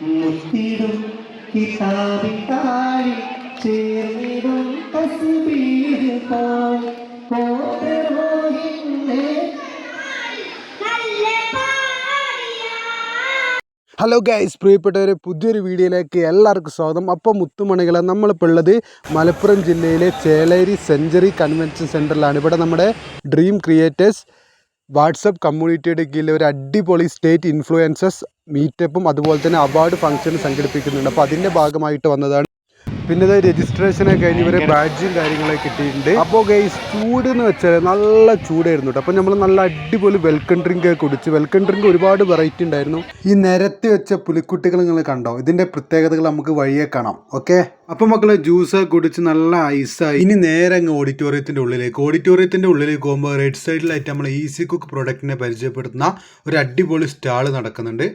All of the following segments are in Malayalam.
മുത്തിടും ഹലോ ഗൈസ് പ്രിയപ്പെട്ടവരെ പുതിയൊരു വീഡിയോയിലേക്ക് എല്ലാവർക്കും സ്വാഗതം. അപ്പോൾ മുത്തുമണികളെ നമ്മളിപ്പോൾ ഉള്ളത് മലപ്പുറം ജില്ലയിലെ ചേലേരി സെഞ്ചുറി കൺവെൻഷൻ സെന്ററിലാണ് ഇവിടെ നമ്മുടെ ഡ്രീം ക്രിയേറ്റേഴ്സ് വാട്സപ്പ് കമ്മ്യൂണിറ്റിയുടെ കീഴിൽ ഒരു അടിപൊളി സ്റ്റേറ്റ് ഇൻഫ്ലുവൻസസ് മീറ്റപ്പും അതുപോലെ തന്നെ അവാർഡ് ഫംഗ്ഷനും സംഘടിപ്പിക്കുന്നുണ്ട്. അപ്പോൾ അതിന്റെ ഭാഗമായിട്ട് വന്നതാണ് പിന്നെ ഇത് രജിസ്ട്രേഷനൊക്കെ കഴിഞ്ഞ് ഇവരെ ബാഡ്ജും കാര്യങ്ങളൊക്കെ കിട്ടിയിട്ടുണ്ട്. അപ്പോൾ ഗൈസ് ചൂട് എന്ന് വെച്ചാൽ നല്ല ചൂടായിരുന്നു കേട്ടോ അപ്പോൾ നമ്മൾ നല്ല അടിപൊളി വെൽക്കം ഡ്രിങ്ക് ഒക്കെ കുടിച്ച് വെൽക്കം ഡ്രിങ്ക് ഒരുപാട് വെറൈറ്റി ഉണ്ടായിരുന്നു. ഈ നിരത്തി വെച്ച പുലിക്കുട്ടികൾ നിങ്ങൾ കണ്ടോ? ഇതിന്റെ പ്രത്യേകതകൾ നമുക്ക് വഴിയെ കാണാം. ഓക്കെ അപ്പോൾ മക്കളെ ജ്യൂസ് കുടിച്ച് നല്ല ഐസായി ഇനി നേരെ അങ്ങ് ഓഡിറ്റോറിയത്തിന്റെ ഉള്ളിലേക്ക്. ഓഡിറ്റോറിയത്തിന്റെ ഉള്ളിലേക്ക് പോകുമ്പോൾ റൈറ്റ് സൈഡിലായിട്ട് നമ്മൾ ഈസി കുക്ക് പ്രോഡക്റ്റിനെ പരിചയപ്പെടുത്തുന്ന ഒരു അടിപൊളി സ്റ്റാൾ നടക്കുന്നുണ്ട്.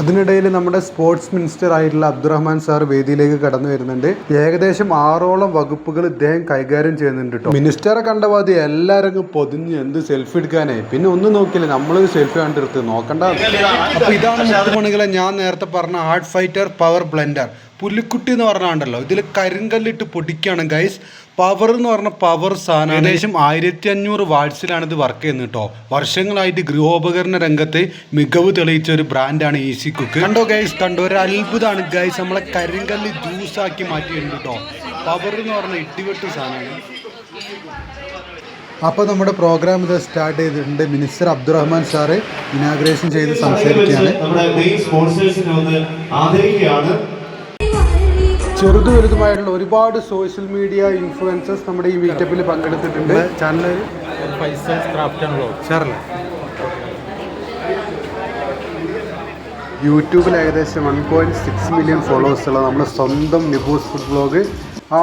അതിനിടയിൽ നമ്മുടെ സ്പോർട്സ് മിനിസ്റ്റർ ആയിട്ടുള്ള അബ്ദുറഹ്മാൻ സാർ വേദിയിലേക്ക് കടന്നു വരുന്നുണ്ട്. ഏകദേശം ആറോളം വകുപ്പുകൾ ഇദ്ദേഹം കൈകാര്യം ചെയ്യുന്നുണ്ട് കേട്ടോ മിനിസ്റ്ററെ കണ്ടപാതി എല്ലാവരും പൊതിഞ്ഞ് എന്ത് സെൽഫി എടുക്കാനേ? പിന്നെ ഒന്നും നോക്കില്ല. നമ്മളൊരു സെൽഫി കണ്ടെടുത്ത് നോക്കണ്ട. അപ്പൊ ഇതാണ് മുത്തുമണികളെ ഞാൻ നേരത്തെ പറഞ്ഞ ആർട്ട് ഫൈറ്റർ പവർ ബ്ലെൻഡർ പുല്ലിക്കുട്ടി എന്ന് പറഞ്ഞാണ്ടല്ലോ ഇതിൽ കരിങ്കല്ലിട്ട് പൊടിക്കുകയാണ്. ഗൈസ് പവർ എന്ന് പറഞ്ഞ പവർ സാധനം ഏകദേശം ആയിരത്തി അഞ്ഞൂറ് വാട്സിലാണ് ഇത് വർക്ക് ചെയ്യുന്നത് കേട്ടോ വർഷങ്ങളായിട്ട് ഗൃഹോപകരണ രംഗത്ത് മികവ് തെളിയിച്ച ഒരു ബ്രാൻഡാണ് ഈസി കുക്ക് കണ്ടോ ഗൈസ് കണ്ടോ ഒരു അത്ഭുതമാണ് ഗൈസ് നമ്മളെ കരിങ്കല്ല് ജ്യൂസാക്കി മാറ്റിയിട്ടുണ്ട് കേട്ടോ പവർ എന്ന് പറഞ്ഞ ഇടിവെട്ട് സാധനമാണ് അപ്പോൾ നമ്മുടെ പ്രോഗ്രാം ഇത് സ്റ്റാർട്ട് ചെയ്തിട്ടുണ്ട് മിനിസ്റ്റർ അബ്ദുറഹ്മാൻ സാറ്. ഇനാഗ്രേഷൻ ചെയ്ത് സംസാരിക്കുകയാണ്. നമ്മുടെ മെയിൻ സ്പോൺസേഴ്സിനെ ഒന്ന് ആദരിക്കുകയാണ്. ചെറുതും വലുതുമായിട്ടുള്ള ഒരുപാട് സോഷ്യൽ മീഡിയ ഇൻഫ്ലുവൻസേഴ്സ് നമ്മുടെ ഈ മീറ്റപ്പിൽ പങ്കെടുത്തിട്ടുണ്ട്. Channel Faisal's craft and vlog ഷെയറല്ലേ യൂട്യൂബിൽ ഏകദേശം one point six million followers ഉള്ള നമ്മുടെ സ്വന്തം നിബൂസ് ഫുഡ് ബ്ലോഗ്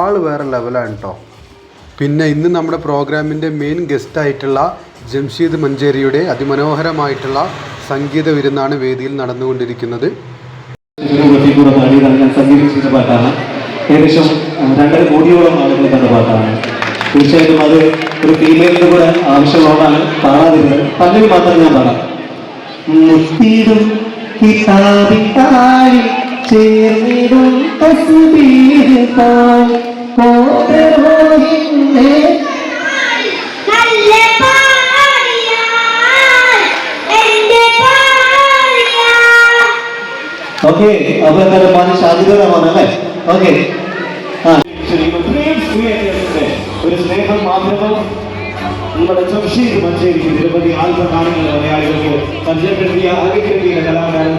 ആൾ വേറെ ലെവലാണ് കേട്ടോ പിന്നെ ഇന്ന് നമ്മുടെ പ്രോഗ്രാമിന്റെ മെയിൻ ഗസ്റ്റ് ആയിട്ടുള്ള ജംഷീദ് മഞ്ചേരിയുടെ അതിമനോഹരമായിട്ടുള്ള സംഗീത വിരുന്നാണ് വേദിയിൽ നടന്നുകൊണ്ടിരിക്കുന്നത്. ഏകദേശം രണ്ടര കോടിയോളം ആളുകൾ കണ്ട പാട്ടാണ് തീർച്ചയായിട്ടും അത് ഒരു ഫീമെയിലിന് കൂടെ ആവശ്യമുള്ളതാണ്. പാടാതിരുന്നത് പല്ലവി മാത്രം ഞാൻ പാടാം മുത്തിടും ചേർന്നിടും തസ്ബീഹ് ഓക്കെ അപ്പൊ എന്തായാലും പാടി ഷാജിദാണ് അല്ലേ? ഓക്കെ. ക്രിയേറ്റേഴ്സിന്റെ ഒരു സ്നേഹം മാത്രം നമ്മുടെ ജംഷീദ് മഞ്ചേരി നിരവധി ആൽബം ഗാനങ്ങൾ മലയാളികൾക്ക് പരിചയപ്പെടുത്തിയ അനുഗ്രഹിക്കുന്ന കലാകാരൻ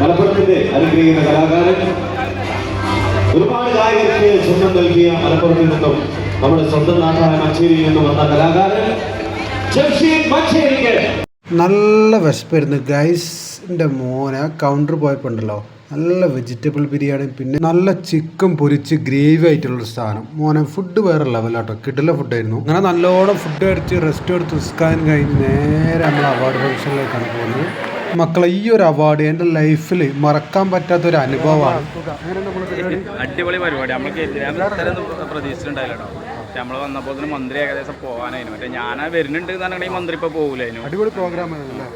മലപ്പുറത്തിന്റെ അനുഗ്രഹിക്കുന്ന കലാകാരൻ. ഒരുപാട് ഗായകർക്ക് സ്വന്തം നൽകിയ മലപ്പുറത്തിൽ നിന്നും നമ്മുടെ സ്വന്തം നാട്ടായ മഞ്ചേരിയിൽ നിന്നും വന്ന കലാകാരൻ ജംഷീദ് മഞ്ചേരിക്ക്. നല്ല വിശപ്പായിരുന്നു ഗൈസിന്റെ മോനെ കൗണ്ടർ പോയപ്പോൾ ഉണ്ടല്ലോ നല്ല വെജിറ്റബിൾ ബിരിയാണി പിന്നെ നല്ല ചിക്കൻ പൊരിച്ച് ഗ്രേവി ആയിട്ടുള്ളൊരു സാധനം. മോനെ ഫുഡ് വേറെ ലെവലാട്ടോ കിട്ടില്ല ഫുഡായിരുന്നു അങ്ങനെ നല്ലോണം ഫുഡ് അടിച്ച് റെസ്റ്റ് എടുത്ത് ഉസ്കാൻ കഴിഞ്ഞ് നേരെ നമ്മൾ അവാർഡ് ഫംഗ്ഷനിലേക്കാണ് പോകുന്നത്. മക്കളെ ഈ ഒരു അവാർഡ് എന്റെ ലൈഫിൽ മറക്കാൻ പറ്റാത്ത ഒരു അനുഭവമാണ്. അടിപൊളി പരിപാടി. നമ്മൾക്ക് പ്രതീക്ഷിച്ചിട്ടുണ്ടായില്ലോ നമ്മൾ വന്നപ്പോൾ മന്ത്രി ഏകദേശം പോകാനായിരുന്നു മറ്റേ ഞാൻ വരുന്നുണ്ട് എന്നാണെങ്കിൽ മന്ത്രി ഇപ്പോൾ പോകില്ലായിരുന്നു അടിപൊളി പ്രോഗ്രാം ആണല്ലേ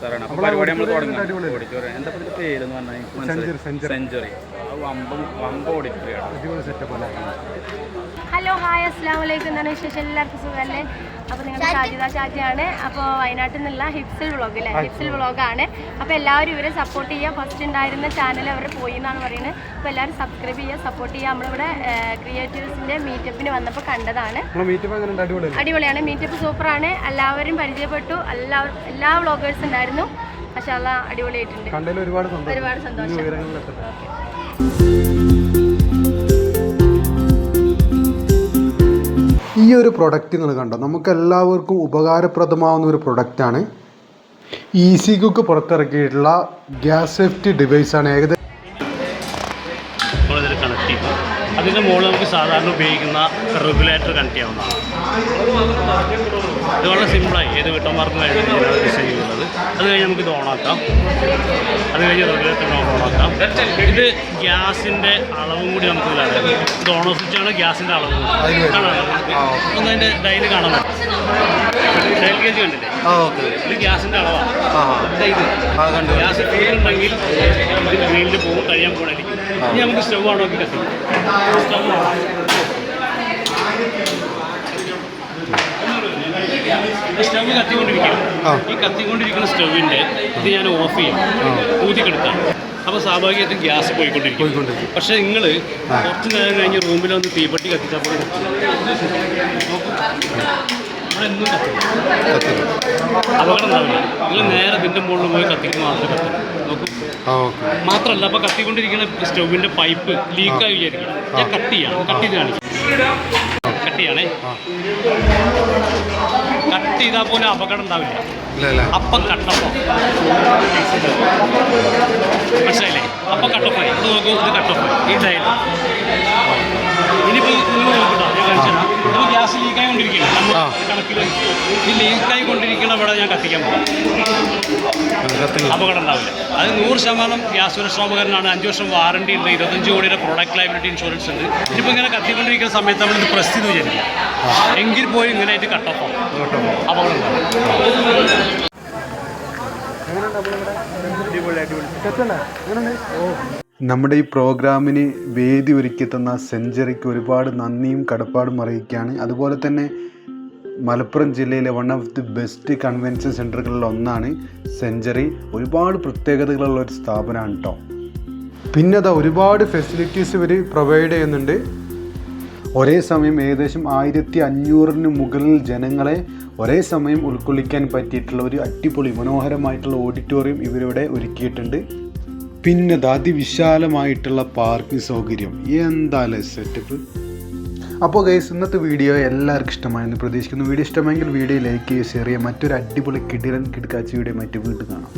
സാറാണ്. അപ്പോൾ പരിപാടി നമ്മൾ തുടങ്ങി ഓഡിറ്റോറിയം. എന്താ പറഞ്ഞാൽ. സെഞ്ചുറി വമ്പം വമ്പ ഹലോ ഹായ് അസ്സാം വലൈക്കും എന്താണ് വിശേഷം? എല്ലാവർക്കും സുഖമല്ലേ? അപ്പോൾ നിങ്ങളുടെ ഷാജിദ ഷാജിയാണ് അപ്പോൾ വയനാട്ടിൽ നിന്നുള്ള ഹിപ്സിൽ വ്ളോഗ് അല്ലേ ഹിപ്സിൽ വ്ളോഗാണ്. അപ്പോൾ എല്ലാവരും ഇവരെ സപ്പോർട്ട് ചെയ്യുക. ഫസ്റ്റ് ഉണ്ടായിരുന്ന ചാനൽ അവർ പോയി എന്നാണ് പറയുന്നത്. അപ്പോൾ എല്ലാവരും സബ്സ്ക്രൈബ് ചെയ്യുക സപ്പോർട്ട് ചെയ്യുക. നമ്മളിവിടെ ക്രിയേറ്റീവ്സിന്റെ മീറ്റപ്പിന് വന്നപ്പോൾ കണ്ടതാണ്. അടിപൊളിയാണ്. മീറ്റപ്പ് സൂപ്പറാണ് എല്ലാവരും പരിചയപ്പെട്ടു. എല്ലാവരും എല്ലാ വ്ളോഗേഴ്സ് ഉണ്ടായിരുന്നു. പക്ഷേ അല്ല അടിപൊളിയായിട്ടുണ്ട്. കണ്ടതിൽ ഒരുപാട് സന്തോഷം. ഒരുപാട് സന്തോഷം. ഓക്കെ ഈ ഒരു പ്രൊഡക്റ്റ് നിങ്ങൾ കണ്ടോ? നമുക്ക് എല്ലാവർക്കും ഉപകാരപ്രദമാവുന്ന ഒരു പ്രൊഡക്റ്റാണ് ഈസി കുക്ക് പുറത്തിറക്കിയിട്ടുള്ള ഗ്യാസ് സേഫ്റ്റി ഡിവൈസാണ് ഏകദേശം നമുക്ക് സാധാരണ ഉപയോഗിക്കുന്ന റെഗുലേറ്റർ കണക്ട് ചെയ്യാവുന്നതാണ്. ഇത് വളരെ സിമ്പിളായി. ഏത് വീട്ടന്മാർക്കും കഴിഞ്ഞാൽ ഡിസൈൻ ചെയ്യുന്നത്. അത് കഴിഞ്ഞ് നമുക്കിത് ഓണാക്കാം. അത് കഴിഞ്ഞ് റെഗുലേറ്റർ ഓണാക്കാം. ഇത് ഗ്യാസിന്റെ അളവും കൂടി നമുക്ക് ഇതിലാണ് ഇത് ഓൺ ഓഫ് സ്വിച്ചാണ് ഗ്യാസിന്റെ അളവ്. കാണാൻ ഒന്ന് അതിന്റെ ഡയൽ കാണാൻ പറ്റും. ആ ഓക്കെ. ഇത് ഗ്യാസിന്റെ അളവാണ് ആ ആ. ഇതാ ഇത്. ആ കണ്ടു ഗ്യാസ് കൂടുതലുണ്ടെങ്കിൽ ഇത് ഗ്രീനിൽ പോകും കഴിയാൻ പോകണായിരിക്കും ഇനി നമുക്ക് സ്റ്റവ് ആണോ സ്റ്റവ് സ്റ്റവ്. ഈ കത്തിക്കൊണ്ടിരിക്കുന്ന സ്റ്റവിന്റെ ഇത് ഞാൻ ഓഫ് ചെയ്യും. ഊതിക്കെടുത്താണ്. അപ്പോൾ സ്വാഭാവികമായിട്ടും ഗ്യാസ് പോയിക്കൊണ്ടിരിക്കും. പക്ഷേ നിങ്ങൾ കുറച്ച് നേരം കഴിഞ്ഞ് റൂമിൽ വന്ന് തീപ്പെട്ടി കത്തിച്ചപ്പോൾ എന്നും കത്തിക്കും അപകടം ഉണ്ടാവില്ല നിങ്ങൾ നേരെ ഇതിന്റെ മുകളിൽ പോയി കത്തിക്കുന്ന മാത്രമേ കത്തിക്കും നോക്കൂ. ആ ഓക്കെ. മാത്രമല്ല അപ്പോൾ കത്തിക്കൊണ്ടിരിക്കുന്ന സ്റ്റൗവിന്റെ പൈപ്പ് ലീക്കായി വിചാരിക്കണം ഞാൻ കട്ട് ചെയ്യാം. കട്ട് ചെയ്ത് കാണിക്കാം. കട്ട് ചെയ്യണേ. കട്ട് ചെയ്താൽ പോലും അപകടം ഉണ്ടാവില്ല. ഇല്ല ഇല്ല. അപ്പം കട്ടപ്പോ മനസ്സിലായില്ലേ? അപ്പം കട്ടപ്പായി ഇത് നോക്കൂ ഇത് കട്ടപ്പായി ഈ ടൈൽ ഇനിയിപ്പോൾ ഞാൻ കാണിച്ചുതരാം ഗ്യാസ് ലീക്കായി കൊണ്ടിരിക്കുകയാണ് നമ്മൾ. കണക്കിൽ ഈ ലീക്കായി കൊണ്ടിരിക്കണ ഇവിടെ ഞാൻ കത്തിക്കാൻ പോകും അപകടം ഉണ്ടാവില്ല. അത് നൂറ് ശതമാനം ഗ്യാസ് സുരക്ഷാപകരണമാണ് അഞ്ച് വർഷം വാറണ്ടി ഉണ്ട്. ഇരുപത്തഞ്ച് കോടിയുടെ പ്രൊഡക്റ്റ് ലൈബിലിറ്റി ഇൻഷുറൻസ് ഉണ്ട്. ഇനിയിപ്പോൾ ഇങ്ങനെ കത്തിക്കൊണ്ടിരിക്കുന്ന സമയത്ത് നമ്മൾ ഇത് പ്രസ് ചെയ്ത് വിചാരിക്കുക എങ്കിൽ പോയി ഇങ്ങനെ ആയിട്ട് കട്ടപ്പം അപകടം ഉണ്ടാവും. നമ്മുടെ ഈ പ്രോഗ്രാമിന് വേദി ഒരുക്കി തന്ന സെഞ്ചുറിക്ക് ഒരുപാട് നന്ദിയും കടപ്പാടും അറിയിക്കുകയാണ്. അതുപോലെ തന്നെ മലപ്പുറം ജില്ലയിലെ one of the best convention സെന്ററുകളിൽ ഒന്നാണ് സെഞ്ചറി. ഒരുപാട് പ്രത്യേകതകളുള്ള ഒരു സ്ഥാപനമാണ് കേട്ടോ പിന്നെ അതാ ഒരുപാട് ഫെസിലിറ്റീസ് ഇവർ പ്രൊവൈഡ് ചെയ്യുന്നുണ്ട്. ഒരേ സമയം ഏകദേശം ആയിരത്തി അഞ്ഞൂറിന് മുകളിൽ ജനങ്ങളെ ഒരേ സമയം ഉൾക്കൊള്ളിക്കാൻ പറ്റിയിട്ടുള്ള ഒരു അടിപൊളി മനോഹരമായിട്ടുള്ള ഓഡിറ്റോറിയം ഇവരിവിടെ ഒരുക്കിയിട്ടുണ്ട്. പിന്നെ അത് അതിവിശാലമായിട്ടുള്ള പാർക്കിംഗ് സൗകര്യം. എന്താല്ലേ സെറ്റപ്പ് അപ്പോൾ ഗൈസ് ഇന്നത്തെ വീഡിയോ എല്ലാവർക്കും ഇഷ്ടമായെന്ന് പ്രതീക്ഷിക്കുന്നു. വീഡിയോ ഇഷ്ടമായെങ്കിൽ വീഡിയോ ലൈക്ക് ചെയ്യുക ഷെയർ ചെയ്യുക. മറ്റൊരു അടിപൊളി കിടിലൻ കിടക്കാച്ച വീഡിയോ മറ്റു വീണ്ടും കാണാം.